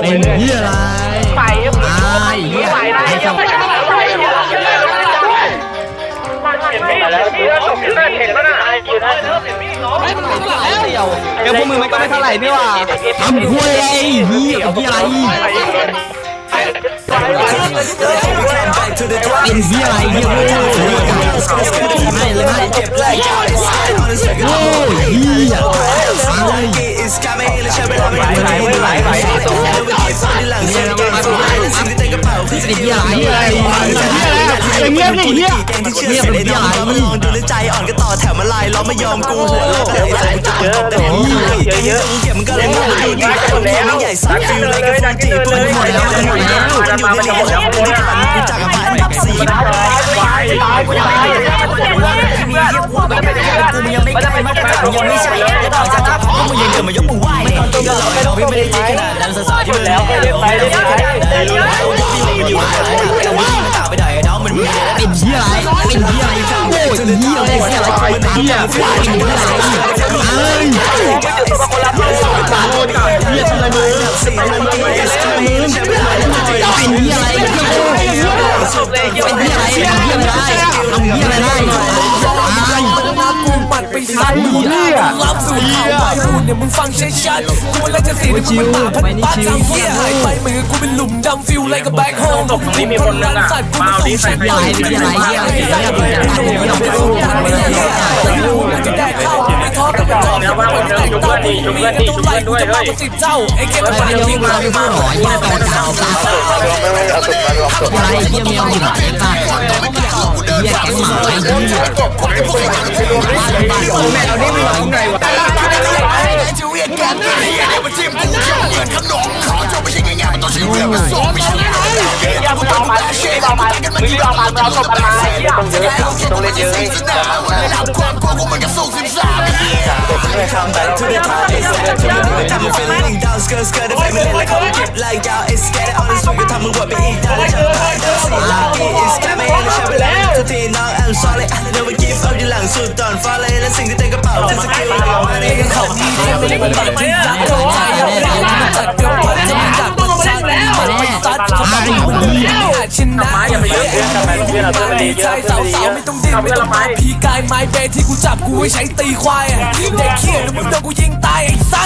เป็นเหี้ยอะไรไปตายเหี้ยไอ้เจ้าเดี๋ยวพวกมึงมันก็ไม่เท่าไหร่นี่หว่าทำคุยไอ้เหี้ยเหี้ยอะไรเป็นเหี้ยอะไรเหี้ยโง่ไม่เลยไม่ เป็นเหี้ยอะไรเหี้ยอะไรเงียเงียบเหี้ยเป็นเหี้ยอะไรดูแลใจอ่อนก็ต่อแถวมาลายล้อไม่ยอมกูหัวเราะแต่ไอ้สายจุดตบแต่พี่เยอะๆเก็บมันก็เลยไม่ดูดีคนนี้ไม่ใหญ่สายฟิลเลยก็ฟังจีบปืนหมดแล้วหมดแล้วอยู่ในเหรียญกูจากกับพันดับสี่ตายตายกูตายมีเรียกว่แบบกูมึงยังไม่ได้มาตรฐานยังไม่ใช่จะต่อจากทับมึงยังเดินมายกมือไหว้ไม่ตอนต้นก็เราเราไม่ได้เจอขนาดนั้นสายที่มึงแล้วไม่ได้ไป โง่เหี้ยอะไรเหี้ยอะไรเหี้ยเป็นเหี้ยอะไรเอ้ยเรียกอะไรมึงสี่มันเกย์เป็นเหี้ยอะไรเหี้ยโง่เป็นเหี้ยอะไรเป็นเหี้ยอะไรทำเหี้ยอะไรได้ตายกู ปัดไปใส่หัวหน้ารับสู่ข่าวไปพูดเนี่ยมึงฟังชัดๆกูแล้วจะเสียมึงมาพันป้าทางเหี้ยหายไปมือนกูเป็นหลุมดำฟิลไรกับแบ็คโฮมกับทีคนนั้นสัตว์กูไม่ต้องใช้เหี้ยอะไรเป็นเหี้ยอะไรเหี้ยอะไรเหี้ยอะไรเหี้ยอะไรไม่ได้เหี้ยแต่กูจะได้เข้าไม่ท้อกับไม่ท้อกับไม่แต่งต้องมีต้องไล่กูจะมาเป็นสิบเจ้าไอ้เกมไอ้มันเหี้ยยิงมึงมาเราไปพูดหรอเหี้ยต่อดาวตาอะไรเหี้ยแมวอยู่ไหนตาเหี้ยแก๊งหมาไอ้เหี้ยบ้านบ้านโอ้แม่เอาดิมึงเอาไงวะอย่ามึงเอามันมึงเอามันมึงเอามันเราตบมันมาต้องเยอะต้องเล่นเยอะ Come back to the top, it's like to the top, feeling down, skirt, skirt, I'm sorry never give up อยู่หลังสุดตอนฟ้าเลยและสิ่งที่เต็มกระเป๋าจะสกิลเราไม่ได้เขาดีไม่ได้บัตรที่รักของใจเราเราจัดเดี๋ยวพันจะมาจากบัตรชาติมันไปซัดทำไมมันไม่อาจชนะอย่าไปเยอะทำไมเพื่อนเราเพื่อนดีใจสาวสาวไม่ต้องดิ้นไม่ต้องมาพีกายไม้เบที่กูจับกูไว้ใช้ตีควายเด็กเขี้ยแล้วมึงโดนกูยิงตายไอ้สัส